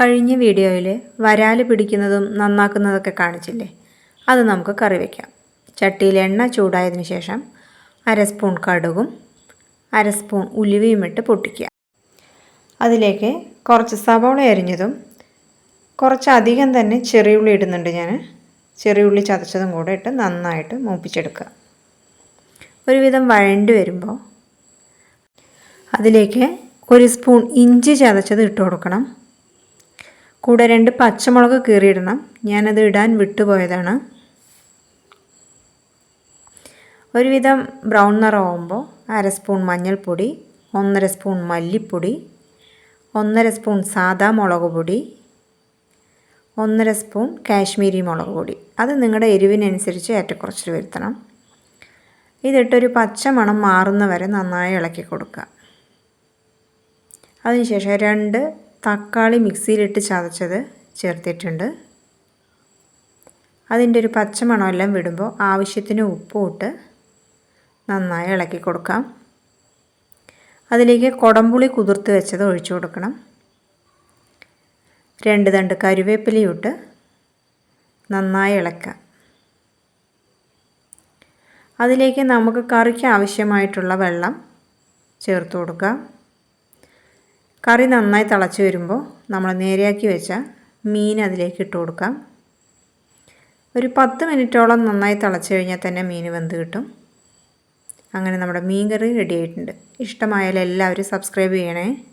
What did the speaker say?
കഴിഞ്ഞ വീഡിയോയിൽ വരാൽ പിടിക്കുന്നതും നന്നാക്കുന്നതൊക്കെ കാണിച്ചില്ലേ? അത് നമുക്ക് കറി വയ്ക്കാം ചട്ടിയിൽ എണ്ണ ചൂടായതിനു ശേഷം അര സ്പൂൺ കടുകും അര സ്പൂൺ ഉലുവയും ഇട്ട് പൊട്ടിക്കുക. അതിലേക്ക് കുറച്ച് സവോള അരിഞ്ഞതും കുറച്ചധികം തന്നെ ചെറിയുള്ളി ഇടുന്നുണ്ട് ഞാൻ ചെറിയുള്ളി ചതച്ചതും കൂടെ ഇട്ട് നന്നായിട്ട് മൂപ്പിച്ചെടുക്കുക. ഒരുവിധം വഴണ്ടി വരുമ്പോൾ അതിലേക്ക് ഒരു സ്പൂൺ ഇഞ്ചി ചതച്ചത് ഇട്ട് കൊടുക്കണം. കൂടെ രണ്ട് പച്ചമുളക് കീറിയിടണം. ഞാനത് ഇടാൻ വിട്ടുപോയതാണ്. ഒരുവിധം ബ്രൗൺ നിറമാകുമ്പോൾ അര സ്പൂൺ മഞ്ഞൾപ്പൊടി ഒന്നര സ്പൂൺ മല്ലിപ്പൊടി ഒന്നര സ്പൂൺ സാദാ മുളക് പൊടി ഒന്നര സ്പൂൺ കാശ്മീരി മുളക് പൊടി. അത് നിങ്ങളുടെ എരിവിനനുസരിച്ച് ഏറ്റക്കുറച്ചിൽ വരുത്തണം. ഇതിട്ടൊരു പച്ച മണം മാറുന്ന വരെ നന്നായി ഇളക്കി കൊടുക്കുക. അതിനുശേഷം രണ്ട് തക്കാളി മിക്സിയിലിട്ട് ചതച്ചത് ചേർത്തിട്ടുണ്ട്. അതിന്റെ ഒരു പച്ചമണം എല്ലാം വിടുമ്പോൾ ആവശ്യത്തിന് ഉപ്പും ഇട്ട് നന്നായി ഇളക്കി കൊടുക്കാം. അതിലേക്ക് കുടംപുളി കുതിർത്ത് വെച്ചത് ഒഴിച്ചു കൊടുക്കണം. രണ്ട് തണ്ട് കരുവേപ്പിലയും ഇട്ട് നന്നായി ഇളക്കാം. അതിലേക്ക് നമുക്ക് കറിക്ക് ആവശ്യമായിട്ടുള്ള വെള്ളം ചേർത്ത് കൊടുക്കാം. കറി നന്നായി തിളച്ച് വരുമ്പോൾ നമ്മൾ നേരെയാക്കി വെച്ച മീൻ അതിലേക്ക് ഇട്ട് കൊടുക്കാം. ഒരു പത്ത് മിനിറ്റോളം നന്നായി തിളച്ച് കഴിഞ്ഞാൽ തന്നെ മീൻ വെന്ത് കിട്ടും. അങ്ങനെ നമ്മുടെ മീൻ കറി റെഡി ആയിട്ടുണ്ട്. ഇഷ്ടമായാൽ എല്ലാവരും സബ്സ്ക്രൈബ് ചെയ്യണേ.